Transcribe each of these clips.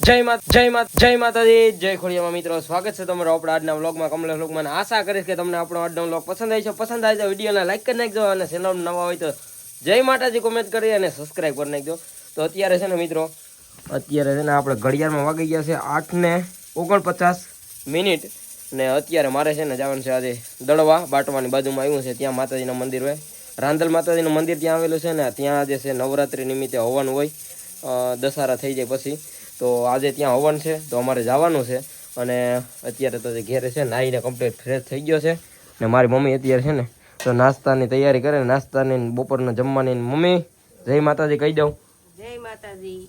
જય માત જય માત, જય માતાજી, જય ખોડિયામાં મિત્રો, સ્વાગત છે તમારો આપણા આજના વ્લોગમાં, કમલેશ વ્લોગમાં આશા કરીશ કે તમને આપણો આજનો વ્લોગ પસંદ આવી છે. પસંદ આવી તો વિડીયોને લાઈક કરી નાખજો અને ચેનલ નવા હોય તો જય માતાજી કોમેન્ટ કરી અને સબસ્ક્રાઈબ કરી નાખજો. તો અત્યારે છે ને મિત્રો, અત્યારે છે ને આપણે ઘડિયાળમાં વાગી ગયા છે આઠ ને ઓગણપચાસ મિનિટ. ને અત્યારે મારે છે ને જવાનું છે આજે દળવા, બાટવાની બાજુમાં આવ્યું છે, ત્યાં માતાજીના મંદિર હોય. રાંધલ માતાજીનું મંદિર ત્યાં આવેલું છે ને, ત્યાં જે છે નવરાત્રિ નિમિત્તે હોવાનું હોય. દશહરા થઈ જાય પછી. તો આજે ત્યાં હવન છે તો અમારે જવાનું છે. અને અત્યારે તો જે ઘેરે છે નાહીને કમ્પ્લીટ ફ્રેશ થઈ ગયો છે. ને મારી મમ્મી અત્યારે છે ને તો નાસ્તાની તૈયારી કરે નાસ્તાની ને બપોરના જમવાની મમ્મી જય માતાજી કહી દઉં. જય માતાજી.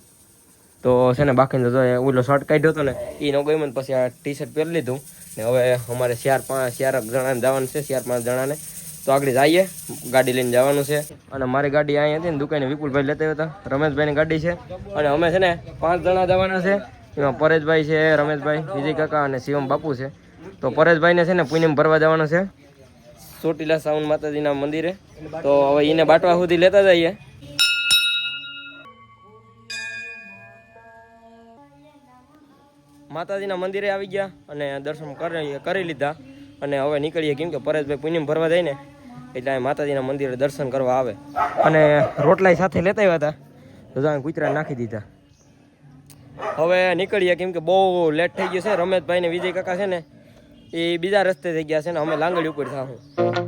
તો છે ને બાકીનો તો ઓલો શર્ટ કાઢ્યો હતો ને એ ન ગયું પછી આ ટી શર્ટ પહેરી લીધું. ને હવે અમારે ચાર પાંચ ચાર જણાને જવાનું છે ચાર પાંચ જણાને. તો આગળ જઈએ. ગાડી લઈને જવાનું છે. અને મારી ગાડી અહીંયા હતી ને દુકાને વિપુલભાઈ લેતા હતા. રમેશભાઈની ગાડી છે. અને અમે છે ને પાંચ જણા જવાના છે. એમાં પરેશભાઈ છે, રમેશભાઈ, વિજય કાકા અને શિવમ બાપુ છે. તો પરેશભાઈને છે ને પુણ્યમ ભરવા જવાનું છે. ચોટીલા સાવન માતાજીના મંદિરે. તો હવે એને બાટવા સુધી લેતા જઈએ. માતાજીના મંદિરે આવી ગયા અને દર્શન કરી લીધા. અને હવે નીકળીએ કેમ કે પરેશભાઈ પુણ્યમ ભરવા જાય ને એટલે માતાજીના મંદિરે દર્શન કરવા આવે. અને રોટલાય સાથે લેતા આવ્યા હતા. તો કૂતરા નાખી દીધા. હવે નીકળીએ કેમ કે બહુ લેટ થઈ ગયું છે. રમેશભાઈ ને વિજય કાકા છે ને, એ બીજા રસ્તે થઈ ગયા છે ને, અમે લાંગડી ઉપર થાશું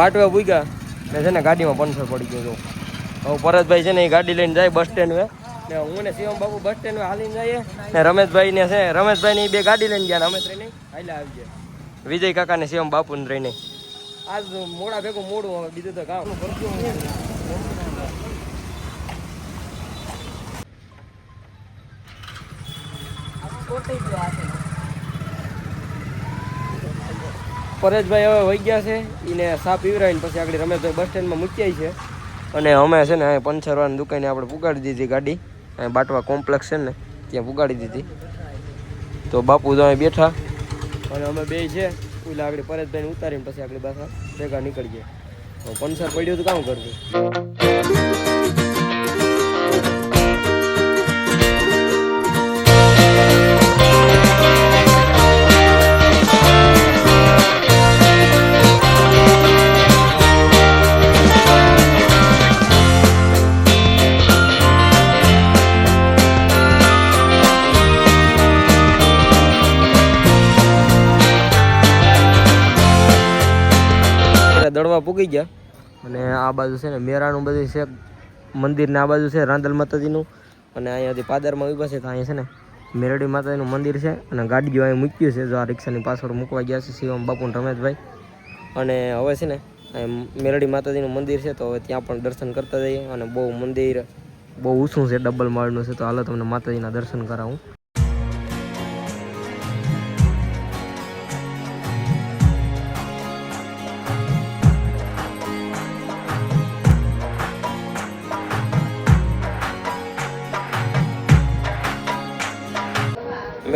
બાટવા પૂગ્યા ને છે ને ગાડીમાં પંચર પડી ગયો હવે ભરતભાઈ છે ને એ ગાડી લઈને જાય બસ સ્ટેન્ડ ને હું ને શિવમ બાબુ બસ સ્ટેન્ડ હાલીને જઈએ. ને રમેશભાઈ ને છે, રમેશભાઈ ની બે ગાડી લઈને ગયા ને અમે ત્રણે હાલ્યા આવી ગયા. વિજય કાકા ને શિવમ બાપુ ને રહીને આજ મોડા ભેગું મોડું હવે, બીજું તો કામ. પરેશભાઈ હવે વહી ગયા છે. એને સા પીવરાવીને પછી આગળ રમેશભાઈ બસ સ્ટેન્ડમાં મૂક્યા છે. અને અમે છે ને અહીં પંચરવાની દુકાને આપણે પુગાડી દીધી ગાડી. અહીં બાટવા કોમ્પ્લેક્સ છે ને, ત્યાં પુગાડી દીધી. તો બાપુ તો અહીં બેઠા. અને અમે બે છે. ઓલા આગળ પરેશભાઈને ઉતારીને પછી આગળ પાછા ભેગા નીકળીએ. પંચર પડ્યું તો કામ કરવું? દળવા પૂગી ગયા. અને આ બાજુ છે ને મેરાનું બધું છે મંદિર ને આ બાજુ છે રાંદલ માતાજીનું. અને અહીંયાથી પાદરમાં ઊભા છે તો અહીંયા છે ને મેરડી માતાજીનું મંદિર છે. અને ગાડીઓ અહીં મૂક્યું છે, જો આ રિક્ષાની પાછળ મૂકવા ગયા છે શિવમ બાપુ રમેશભાઈ. અને હવે છે ને મેરડી માતાજીનું મંદિર છે, તો હવે ત્યાં પણ દર્શન કરતા જઈએ. અને બહુ મંદિર, બહુ ઊંચું છે ડબલ માળનું છે, તો હાલો તમને માતાજીના દર્શન કરાવું.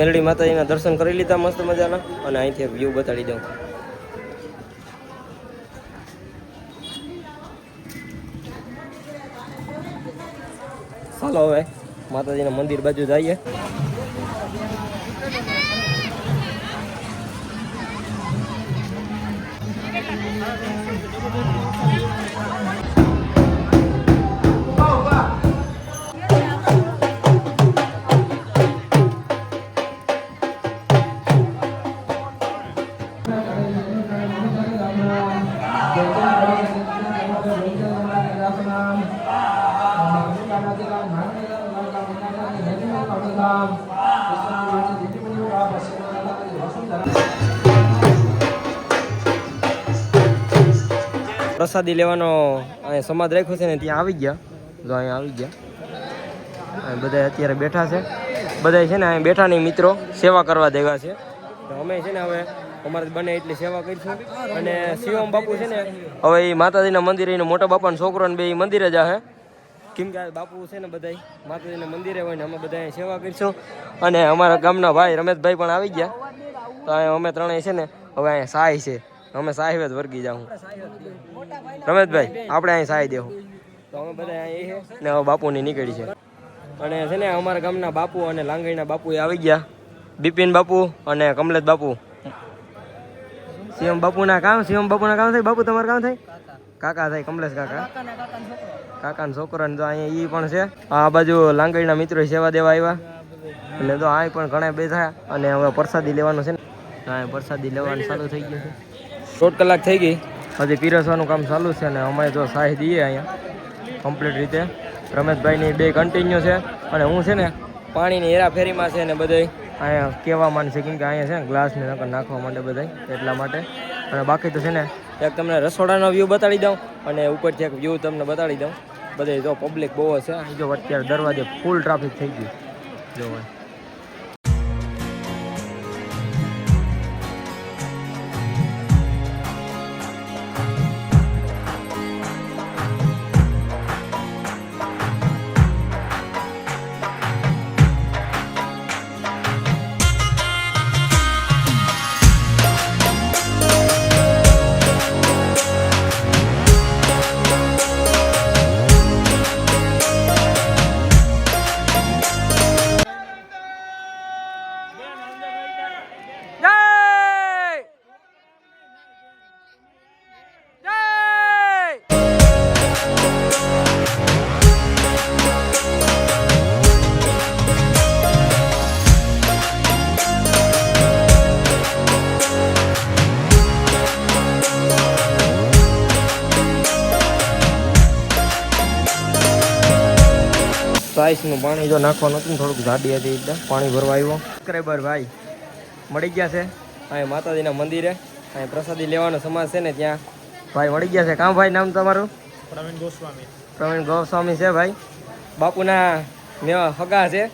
મેલડી માતાજીના દર્શન કરી લીધા મસ્ત મજાના અને અહીંથી વ્યૂ બતાડી દઉં. ચાલો હવે માતાજીના મંદિર બાજુ જઈએ. પ્રસાદી લેવાનો અહીંયા સમાજ રાખ્યો છે ને ત્યાં આવી ગયા. જો અહીંયા આવી ગયા. બધા અત્યારે બેઠા છે. બધા છે ને અહીંયા બેઠા નહીં મિત્રો સેવા કરવા દેવા છે. તો અમે છે ને હવે અમારે બને એટલી સેવા કરીશું. અને શિવમ બાપુ છે ને હવે એ માતાજીના મંદિરે એનો મોટા બાપાનો છોકરો ને બે ઈ મંદિરે જાહે કેમ કે બાપુ છે ને બધા માતાજીના મંદિરે હોય ને અમે બધા સેવા કરીશું. અને અમારા ગામના ભાઈ રમેશભાઈ પણ આવી ગયા. તો અમે ત્રણેય છે ને હવે અહીંયા સહાય છે. અમે સાહેબ જ વર્ગી જાઉં. રમેશભાઈ આપણે અહીં સાહી દેવું તો અમે બધા અહીં છે ને હવે બાપુની નીકળી છે. અને છે ને અમારા ગામના બાપુ અને લાંગણીના બાપુ એ આવી ગયા. બિપિન બાપુ અને કમલેશ બાપુ. સીએમ બાપુના કામ શિવમ બાપુના કામ થાય? બાપુ તમારું કામ થાય? કાકા થાય કમલેશ કાકા. કાકાના છોકરાને તો અહીંયા ઈ પણ છે. આ બાજુ લાંગડીના મિત્રો સેવા દેવા આવ્યા. અને તો આ પણ ઘણા બેઠા. અને હવે પ્રસાદી લેવાનું છે ને. હા પ્રસાદી લેવાનું ચાલુ થઈ ગયું છે. દોઢ કલાક થઈ ગઈ. હજી પીરસવાનું કામ ચાલુ છે અને અમે જો સાહી દઈએ અહીંયા કમ્પ્લીટ રીતે. રમેશભાઈની બે કન્ટિન્યુ છે અને હું છે ને પાણીની હેરાફેરીમાં છે ને બધે અહીંયા કહેવા માંડ છે કેમ કે અહીંયા છે ને ગ્લાસને નાખવા માટે બધા એટલા માટે. અને બાકી તો છે ને એક તમને રસોડાનો વ્યૂ બતાડી દઉં અને ઉપરથી એક વ્યૂ તમને બતાડી દઉં. બધે જો પબ્લિક બહુ છે. જો અત્યારે દરવાજે ફૂલ ટ્રાફિક થઈ ગયું. જો ભાઈ સાઈસનું પાણી જો નાખવાનું હતું ને થોડુંક ઝાડી હતી એટલે પાણી ભરવા આવ્યો. સબસ્ક્રાઈબર ભાઈ મળી ગયા છે? અહીં માતાજીના મંદિરે. અહીં પ્રસાદી લેવાનો સમાજ છે ને ત્યાં. ભાઈ મળી ગયા છે. કામ ભાઈ નામ તમારું? પ્રવીણ ગોસ્વામી. પ્રવીણ ગોસ્વામી છે ભાઈ. બાપુના મેવા હગા છે.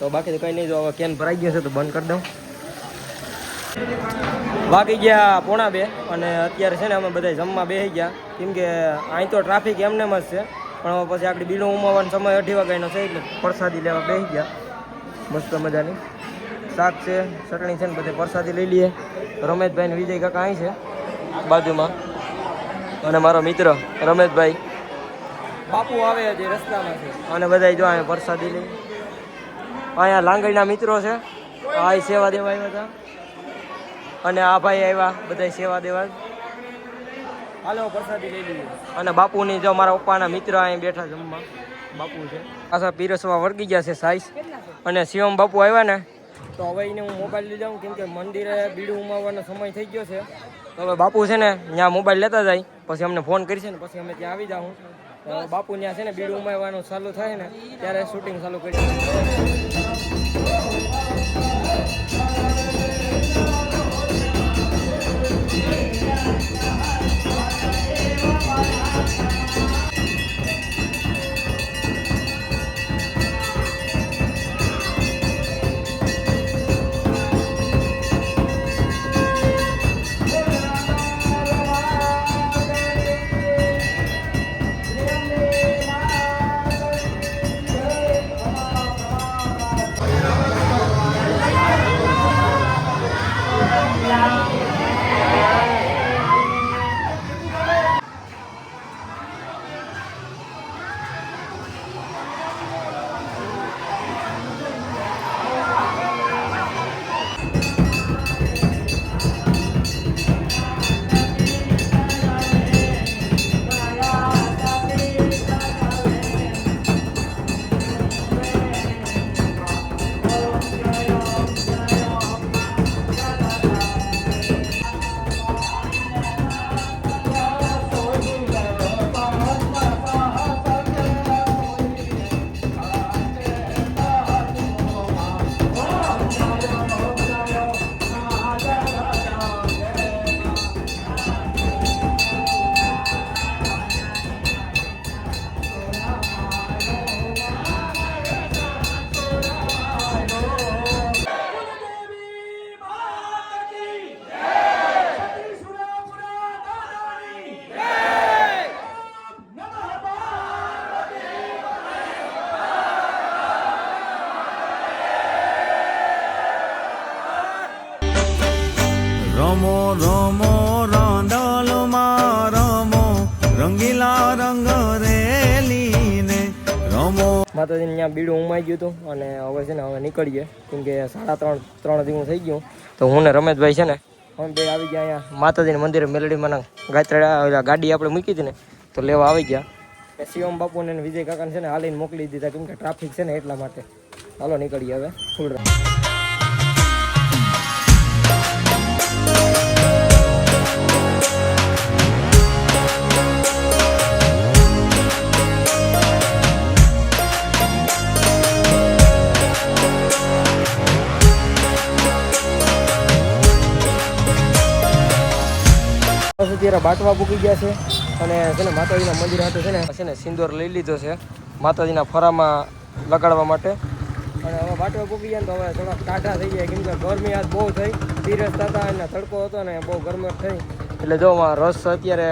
તો બાકી તો કંઈ નહીં જો હવે કેન ભરાઈ ગયો છે તો બંધ કરી દઉં. બાકી ગયા પોણા બે. અને અત્યારે છે ને અમે બધા જમવા બેસી ગયા. કેમ કે અહીં તો ટ્રાફિક એમને જ છે. પણ પછી આપણે બીલો ઉમાવાનો સમય અઢી વાગ્યાનો છે એટલે પ્રસાદી લેવા બેસી ગયા. મસ્ત મજાની. શાક છે ચટણી છે ને બધે પ્રસાદી લઈ લઈએ. રમેશભાઈ ને વિજય કાકા અહીં છે બાજુમાં. અને મારો મિત્ર રમેશભાઈ. બાપુ આવે હજી રસ્તામાં છે. અને બધા જો અહીંયા પ્રસાદી લઈ. અહીંયા લાંગડીના મિત્રો છે. આ સેવા દેવા આવ્યા હતા. અને આ ભાઈ આવ્યા બધા સેવા દેવા. હાલો પ્રસાદી લઈ લઈએ. અને બાપુની જો મારા પપ્પાના મિત્ર અહીં બેઠા જમવા. બાપુ છે. પાછા પીરસવા વળગી ગયા છે સાઈઝ અને શિવમ બાપુ આવ્યા ને? તો હવે એને હું મોબાઈલ લઈ જાઉં કેમ કે મંદિરે બીડું ઉમાવવાનો સમય થઈ ગયો છે. તો હવે બાપુ છે ને ત્યાં મોબાઈલ લેતા જાય. પછી અમને ફોન કરશે ને પછી અમે ત્યાં આવી જાઉં. બાપુ ત્યાં છે ને બીડું ઉમાવવાનું ચાલુ થાય ને ત્યારે શૂટિંગ ચાલુ કરી ત્યાં બીડું ઉમાઈ ગયું હતું અને હવે છે ને હવે નીકળીએ. કેમ કે સાડા ત્રણ ત્રણ દિવસ થઈ ગયું. તો હું ને રમેશભાઈ છે ને બે આવી ગયા અહીંયા માતાજીના મંદિરે મેલડીમાં ગાત્રા ગાડી આપણે મૂકી હતી ને, તો લેવા આવી ગયા. શિવમ બાપુને વિજય કાકાને છે ને હાલીને મોકલી દીધા. કેમ કે ટ્રાફિક છે ને એટલા માટે. હાલો નીકળીએ હવે. ફૂલ અત્યારે બાટવા પૂકી ગયા છે. અને છે ને માતાજીના મંદિર હાથે છે ને છે ને સિંદોર લઈ લીધો છે માતાજીના ફરામાં લગાડવા માટે. અને હવે બાટવા પૂકી ગયા તો હવે થોડા ટાઢા થઈ ગયા, કેમ કે ગરમી આજ બહુ થઈ. ધીરજ થતા અને તડકો હતો ને બહુ ગરમત થઈ. એટલે જો રસ અત્યારે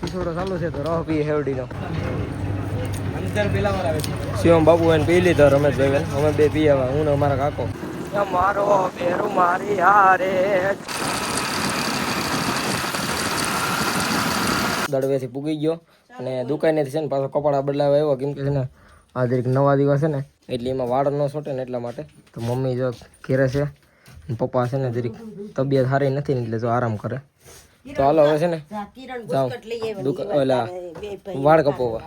પીછોડો ચાલુ છે તો રહ પી હેવડીનો. શિવમ બાબુ એને પી લીધો, રમેશભાઈ અમે બે પી આવ્યા હું ને અમારા કાકો. મારો મારી હારે. દડવેથી પૂગી ગયો અને દુકાનેથી છે ને પાછો કપડા બદલાવા આવ્યો કેમ કે છે ને આ જરીક નવા દિવસ છે ને એટલે એમાં વાળ ન છોટે ને એટલા માટે. તો મમ્મી જો ઘેરે છે પપ્પા છે ને જરીક તબિયત સારી નથી ને એટલે જો આરામ કરે. તો હાલો હવે છે ને જાઓ. દુકાન ઓલા વાળ કપોવા.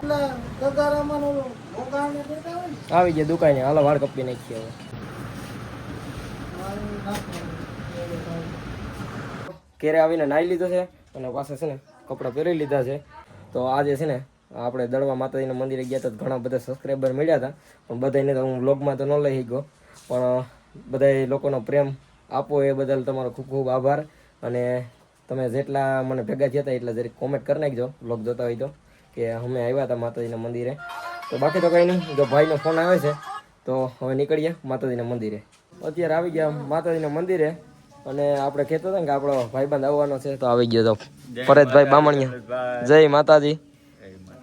આવી ગયા દુકાને હાલો વાળ કપી નાખીએ હવે. ઘેરે આવીને નાહી લીધો છે અને પાસે છે ને કપડાં પહેરી લીધા છે. તો આજે છે ને, આપણે દળવા માતાજીના મંદિરે ગયા તો ઘણા બધા સબસ્ક્રાઈબર મળ્યા હતા પણ બધાને તો હું બ્લોગમાં તો ન લઈ ગયો પણ બધા લોકોનો પ્રેમ આપો એ બદલ તમારો ખૂબ ખૂબ આભાર. અને તમે જેટલા મને ભેગા થયા હતા એટલા જરીક કોમેન્ટ કરી નાખજો બ્લોગ જોતા હોય તો, કે અમે આવ્યા હતા માતાજીના મંદિરે. તો બાકી તો કંઈ નહીં, જો ભાઈનો ફોન આવે છે, તો હવે નીકળીએ માતાજીના મંદિરે. અત્યારે આવી ગયા માતાજીના મંદિરે. અને આપણે કહેતો હતા ને કે આપણો ભાઈબંધ આવવાનો છે તો આવી ગયો તો. પરેશભાઈ બામણિયા. જય માતાજી.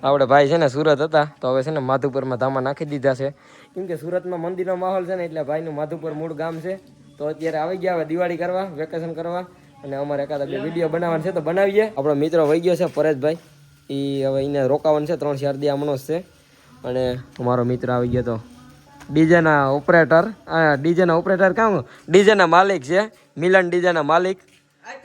આપણે ભાઈ છે ને સુરત હતા તો હવે છે ને માધુપુરમાં ધામા નાખી દીધા છે. કેમ કે સુરતમાં મંદિરનો માહોલ છે ને એટલે ભાઈનું માધુપુર મૂળ ગામ છે. તો અત્યારે આવી ગયા હવે દિવાળી કરવા વેકેશન કરવા. અને અમારે એકાદા બે વીડિયો બનાવવાનો છે તો બનાવીએ. આપણો મિત્ર વહી ગયો છે પરેશભાઈ એ હવે એને રોકાવાનું છે ત્રણ ચાર દી આમણો છે. અને અમારો મિત્ર આવી ગયો તો. ડીજેના ઓપરેટર ડીજેના ઓપરેટર કામ? ડીજેના માલિક છે. મિલન ડીજાના માલિક.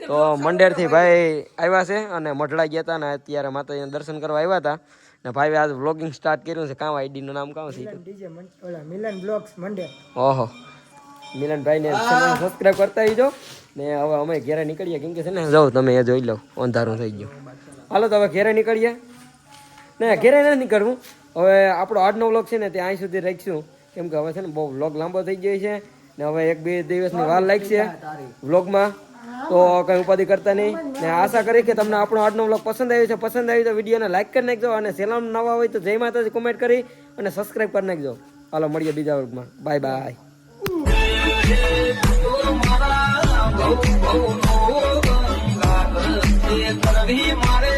તો મંડેરથી ભાઈ આવ્યા છે અને મઢડા ગયા હતા ને અત્યારે માતાજીના દર્શન કરવા આવ્યા હતા. ને ભાઈ આજ વ્લોગિંગ સ્ટાર્ટ કર્યું છે. કામ આઈડીનું નામ કામ છે? મિલન બ્લોગ્સ મંડેર ઓહો. મિલનભાઈને ચેનલ સબસ્ક્રાઇબ કરતા આવી ને હવે અમે ઘેરે નીકળીએ. કેમ કે છે ને જાઓ તમે એ જોઈ લો. અંધારું થઈ ગયું. હાલો તો હવે ઘેરે નીકળીએ. ને ઘેરે નથી નીકળવું. હવે આપણો આજનો વ્લોગ છે ને તે અહીં સુધી રાખીશું. કેમ કે હવે છે ને બહુ વ્લોગ લાંબો થઈ ગયો છે. ને હવે એક બે દિવસની વાર લાગશે વ્લોગમાં. તો કંઈ ઉપાધિ કરતા નહીં. ને આશા કરી કે તમને આપણો આજનો વ્લોગ પસંદ આવ્યો છે. પસંદ આવ્યો તો વિડીયોને લાઈક કરી નાખજો અને ચેનલ નવા હોય તો જય માતાજી કોમેન્ટ કરી અને સબસ્ક્રાઈબ કરી નાખજો. હાલો મળીએ બીજા વ્લોગમાં. Bye bye. મારે